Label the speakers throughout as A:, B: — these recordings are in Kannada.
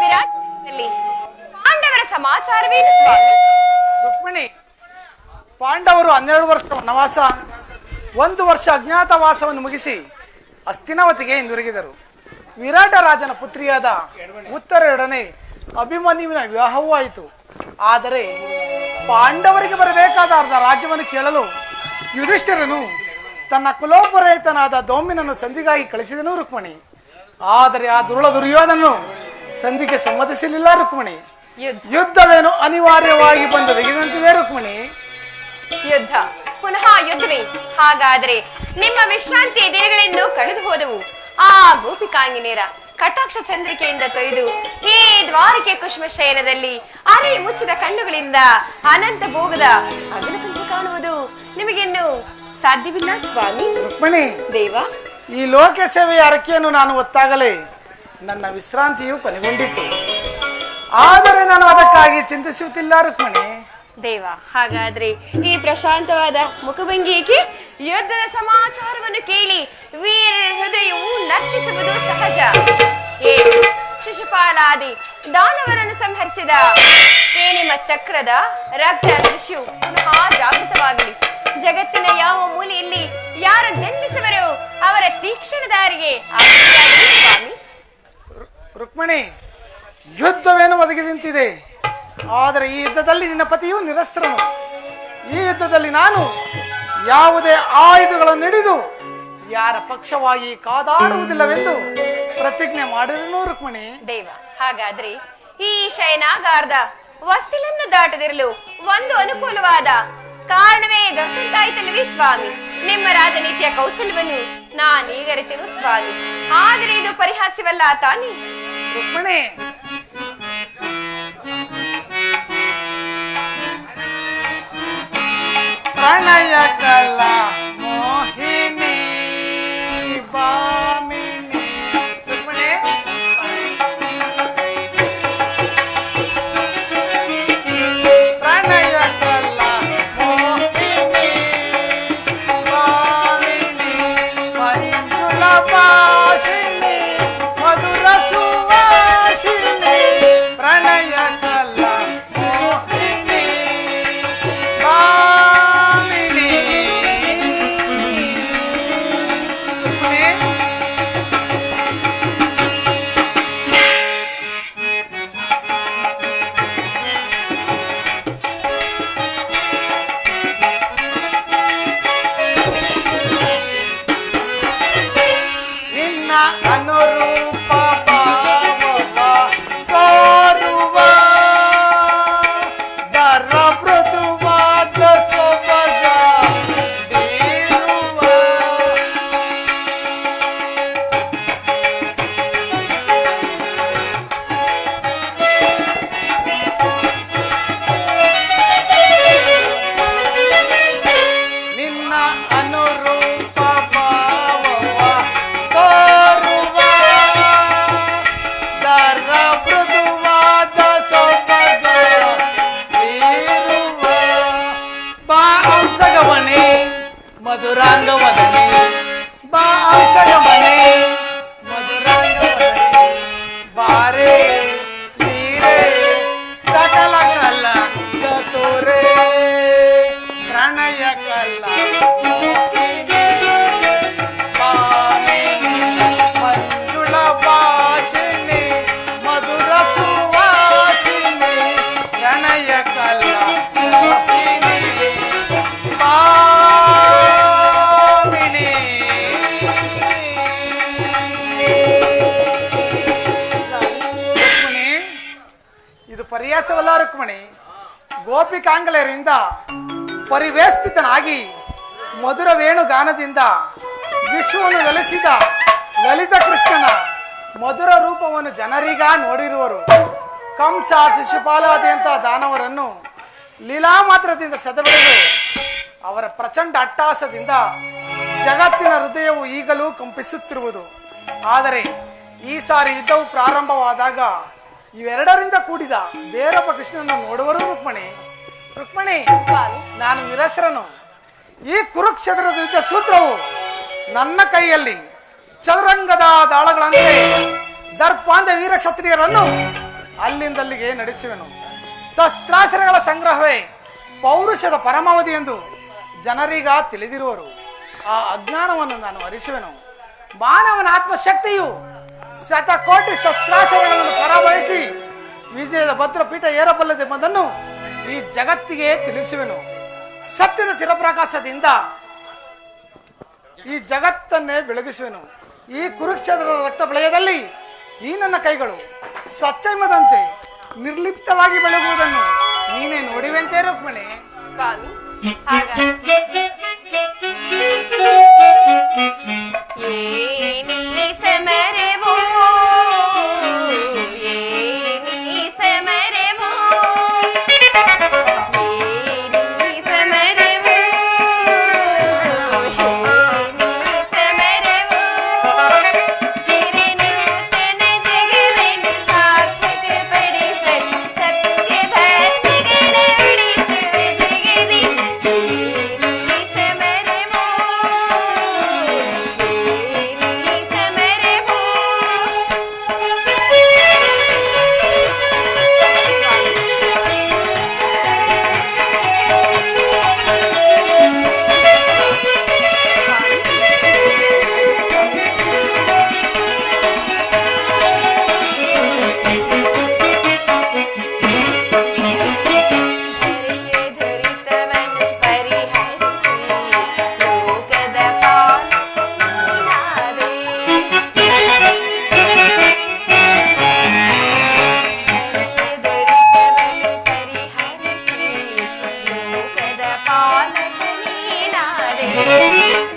A: ವಿರಾಟ್ ಪಾಂಡವರ ಸಮಾಚಾರವೇನು
B: ರುಕ್ಮಿಣಿ, ಪಾಂಡವರು ಹನ್ನೆರಡು ವರ್ಷ ವನವಾಸ, ಒಂದು ವರ್ಷ ಅಜ್ಞಾತವಾಸವನ್ನು ಮುಗಿಸಿ ಅಸ್ತಿನವತಿಗೆ ಹಿಂದಿರುಗಿದರು. ವಿರಾಟ ರಾಜನ ಪುತ್ರಿಯಾದ ಉತ್ತರಯೊಡನೆ ಅಭಿಮನ್ಯುವಿನ ವಿವಾಹವೂ ಆಯಿತು. ಆದರೆ ಪಾಂಡವರಿಗೆ ಬರಬೇಕಾದ ಅರ್ಧ ರಾಜ್ಯವನ್ನು ಕೇಳಲು ಯುಧಿಷ್ಠಿರನು ತನ್ನ ಕುಲೋಪುರಹಿತನಾದ ದೋಮಿನನ್ನು ಸಂಧಿಗಾಗಿ ಕಳಿಸಿದನು ರುಕ್ಮಿಣಿ. ಆದರೆ ಆ ದುರುಳ ದುರ್ಯೋಧನನು ಸಂಧಿಗೆ ಸಮ್ಮತಿಸಲಿಲ್ಲ ರುಕ್ಮಿಣಿ.
A: ಯುದ್ಧ.
B: ಯುದ್ಧವೇನು ಅನಿವಾರ್ಯವಾಗಿ ಬಂದೊದಗಿದಂತಿದೆ ರುಕ್ಮಿಣಿ?
A: ಯುದ್ಧ. ಪುನಃ ಯುದ್ಧವೇ. ಹಾಗಾದರೆ ನಿಮ್ಮ ವಿಶ್ರಾಂತಿಯ ದಿನಗಳೆಂದು ಕಳೆದು ಹೋದವು. ಆ ಗೋಪಿಕಾಂಗಿನೇರ ಕಟಾಕ್ಷ ಚಂದ್ರಿಕೆಯಿಂದ ತೊಯ್ದು ಈ ದ್ವಾರಕೆ ಕುಷ್ಮ ಶಯನದಲ್ಲಿ ಅರೆ ಮುಚ್ಚಿದ ಕಣ್ಣುಗಳಿಂದ ಅನಂತ ಭೋಗದ ಅಗಲ ಕಾಣುವುದು ನಿಮಗಿನ್ನು ಸಾಧ್ಯವಿಲ್ಲ ಸ್ವಾಮಿ?
B: ರುಕ್ಮಿಣಿ.
A: ದೇವ?
B: ಈ ಲೋಕ ಸೇವೆಯ ಅರಕೆಯನ್ನು ನಾನು ಒತ್ತಾಗಲೇ ನನ್ನ ವಿಶ್ರಾಂತಿಯು ಕೊನೆಗೊಂಡಿತ್ತು ಆದರೆ ನಾನು ಅದಕ್ಕಾಗಿ ಚಿಂತಿಸುತ್ತಿಲ್ಲ ರುಕ್ಮಿಣಿ.
A: ದೇವ, ಹಾಗಾದ್ರೆ ಈ ಪ್ರಶಾಂತವಾದ ಮುಖಭಂಗಿಗೆ ಯುದ್ಧದ ಸಮಾಚಾರವನ್ನು ಕೇಳಿ ವೀರ ಹೃದಯವು ನರ್ತಿಸುವುದು ಸಹಜ. ಶಿಶುಪಾಲಾದಿ, ದಾನವರನ್ನು ಸಂಹರಿಸಿದ ಏ, ನಿಮ್ಮ ಚಕ್ರದ ರಕ್ತ ಋಷಿಯು ಪುನಃ ಜಾಗೃತವಾಗಲಿ. ಜಗತ್ತಿನ ಯಾವ ಮೂಲೆಯಲ್ಲಿ ಯಾರು ಜನ್ಮಿಸುವರೋ ಅವರ ತೀಕ್ಷ್ಣ ದಾರಿಗೆ ಸ್ವಾಮಿ
B: ರುಕ್ಮಿಣಿ ಯುದ್ಧವೇನು ಒದಗಿ ನಿಂತಿದೆ? ಆದರೆ ಈ ಯುದ್ಧದಲ್ಲಿ ನಿನ್ನ ಪತಿಯು ನಿರಸ್ತ್ರನು. ಈ ಯುದ್ಧದಲ್ಲಿ ನಾನು ಯಾವುದೇ ಆಯುಧಗಳನ್ನು ಹಿಡಿದು ಯಾರ ಪಕ್ಷವಾಗಿ ಕಾದಾಡುವುದಿಲ್ಲವೆಂದು ಪ್ರತಿಜ್ಞೆ ಮಾಡಿದನು ರುಕ್ಮಿಣಿ.
A: ದೇವ ಹಾಗಾದ್ರೆ ಈ ಶಯನಾಗಾರದ ವಸ್ತಿಲನ್ನು ದಾಟದಿರಲು ಒಂದು ಅನುಕೂಲವಾದ ಕಾರಣವೇ ದೊರೆತಾಯ್ತಲ್ವೇ ಸ್ವಾಮಿ? ನಿಮ್ಮ ರಾಜನೀತಿಯ ಕೌಶಲ್ಯವನ್ನು ನಾನೀಗರಿತೆನು ಸ್ವಾಮಿ. ಆದರೆ ಇದು ಪರಿಹಾಸ್ಯವಲ್ಲ ತಾನೇ?
B: ರುಕ್ಮಿಣಿ ರುಕ್ಮಣಿ. ಗೋಪಿಕಾಂಗಳೆಯರಿಂದ ಪರಿವೇಷ್ಟಿತನಾಗಿ ಮಧುರ ವೇಣುಗಾನದಿಂದ ವಿಶ್ವವನ್ನು ಲಲಿಸಿದ ಲಲಿತ ಕೃಷ್ಣನ ಮಧುರ ರೂಪವನ್ನು ಜನರಿಗ ನೋಡಿರುವರು. ಕಂಸ ಶಿಶುಪಾಲಾದಿಯಂತ ದಾನವರನ್ನು ಲೀಲಾ ಮಾತ್ರದಿಂದ ಸದಬಡಿದು ಅವರ ಪ್ರಚಂಡ ಅಟ್ಟಾಸದಿಂದ ಜಗತ್ತಿನ ಹೃದಯವು ಈಗಲೂ ಕಂಪಿಸುತ್ತಿರುವುದು. ಆದರೆ ಈ ಸಾರಿ ಯುದ್ಧವು ಪ್ರಾರಂಭವಾದಾಗ ಇವೆರಡರಿಂದ ಕೂಡಿದ ಬೇರೊಬ್ಬ ಕೃಷ್ಣನನ್ನು ನೋಡುವರು ರುಕ್ಮಣಿ. ರುಕ್ಮಣಿ ನಾನು ನಿರಸರನು ಈ ಕುರುಕ್ಷೇತ್ರದ ಯುದ್ಧ ಸೂತ್ರವು ನನ್ನ ಕೈಯಲ್ಲಿ ಚದುರಂಗದ ದಾಳಗಳಂತೆ ದರ್ಪಾಂದ ವೀರಕ್ಷತ್ರಿಯರನ್ನು ಅಲ್ಲಿಂದಲ್ಲಿಗೆ ನಡೆಸುವೆನು. ಶಸ್ತ್ರಾಸ್ತ್ರಗಳ ಸಂಗ್ರಹವೇ ಪೌರುಷದ ಪರಮಾವಧಿ ಎಂದು ಜನರೀಗ ತಿಳಿದಿರುವರು. ಆ ಅಜ್ಞಾನವನ್ನು ನಾನು ಅರಿಸುವೆನು. ಮಾನವನ ಆತ್ಮಶಕ್ತಿಯು ಶತಕೋಟಿ ಶಸ್ತ್ರಾಸ್ತ್ರಗಳನ್ನು ಪರಾಭವಿಸಿ ವಿಜಯದ ಭದ್ರಪೀಠ ಏರಬಲ್ಲದೆಂಬುದನ್ನು ಈ ಜಗತ್ತಿಗೆ ತಿಳಿಸುವೆನು. ಸತ್ಯದ ಚಿರಪ್ರಕಾಶದಿಂದ ಈ ಜಗತ್ತನ್ನೇ ಬೆಳಗಿಸುವೆನು. ಈ ಕುರುಕ್ಷೇತ್ರದ ರಕ್ತ ಬಳಯದಲ್ಲಿ ಈ ನನ್ನ ಕೈಗಳು ಸ್ವಚ್ಛಮದಂತೆ ನಿರ್ಲಿಪ್ತವಾಗಿ ಬೆಳಗುವುದನ್ನು ನೀನೇ ನೋಡಿವೆಂತೆ ರುಕ್ಮಿಣಿ.
A: ಸ್ವಾಮಿ
B: Thank
A: you.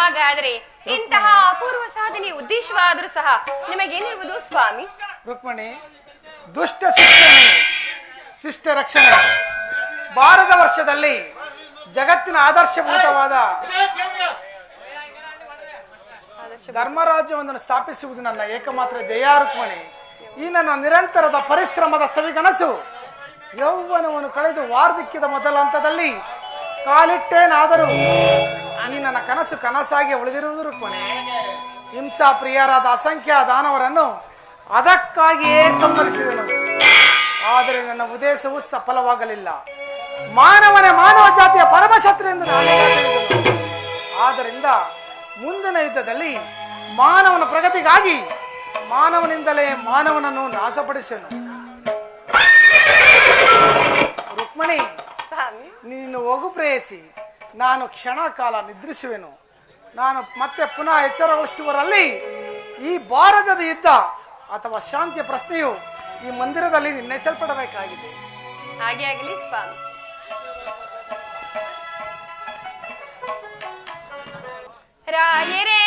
A: ಹಾಗಾದರೆ ಇಂತಹ ಅಪೂರ್ವ ಸಾಧನೆ ಉದ್ದೇಶವಾದರೂ ಸಹ ನಿಮಗೇನಿರುವುದು ಸ್ವಾಮಿ?
B: ರುಕ್ಮಣಿ ದುಷ್ಟ ಶಿಕ್ಷಣೆ ಶಿಷ್ಟ ರಕ್ಷಣೆ. ಭಾರತ ವರ್ಷದಲ್ಲಿ ಜಗತ್ತಿನ ಆದರ್ಶಭೂತವಾದ
A: ಧರ್ಮರಾಜ್ಯವನ್ನು
B: ಧರ್ಮರಾಜ್ಯವೊಂದನ್ನು ಸ್ಥಾಪಿಸುವುದು ನನ್ನ ಏಕಮಾತ್ರ ಧ್ಯೇಯ ರುಕ್ಮಣಿ. ಈ ನನ್ನ ನಿರಂತರದ ಪರಿಶ್ರಮದ ಸವಿಗನಸು ಯೌವನವನ್ನು ಕಳೆದು ವಾರ್ಧಕ್ಯದ ಮೊದಲ ಹಂತದಲ್ಲಿ ಕಾಲಿಟ್ಟೇನಾದರೂ ಈ ನನ್ನ ಕನಸು ಕನಸಾಗಿ ಉಳಿದಿರುವುದು ಕೊನೆ. ಹಿಂಸಾ ಪ್ರಿಯರಾದ ಅಸಂಖ್ಯ ದಾನವರನ್ನು ಅದಕ್ಕಾಗಿಯೇ ಸಂಹರಿಸಿದನು ಆದರೆ ನನ್ನ ಉದ್ದೇಶವು ಸಫಲವಾಗಲಿಲ್ಲ. ಮಾನವನ ಮಾನವ ಜಾತಿಯ ಪರಮಶತ್ರು ಎಂದು ನಾನು ಆದ್ದರಿಂದ ಮುಂದಿನ ಯುದ್ಧದಲ್ಲಿ ಮಾನವನ ಪ್ರಗತಿಗಾಗಿ ಮಾನವನಿಂದಲೇ ಮಾನವನನ್ನು ನಾಶಪಡಿಸೆನು. ರುಕ್ಮಣಿ ನೀನು ಹೋಗು ಪ್ರೇಯಸಿ. ನಾನು ಕ್ಷಣ ಕಾಲ ನಿದ್ರಿಸುವೆನು. ನಾನು ಮತ್ತೆ ಪುನಃ ಎಚ್ಚರಗೊಳಿಸುವರಲ್ಲಿ ಈ ಭಾರತದ ಯುದ್ಧ ಅಥವಾ ಶಾಂತಿಯ ಪ್ರಶ್ನೆಯು ಈ ಮಂದಿರದಲ್ಲಿ ನಿರ್ಣಯಿಸಲ್ಪಡಬೇಕಾಗಿದೆ
A: ಹಾಗೆ ಆಗಲಿ ಸ್ವಾಮಿ. ರಾಯರೇ.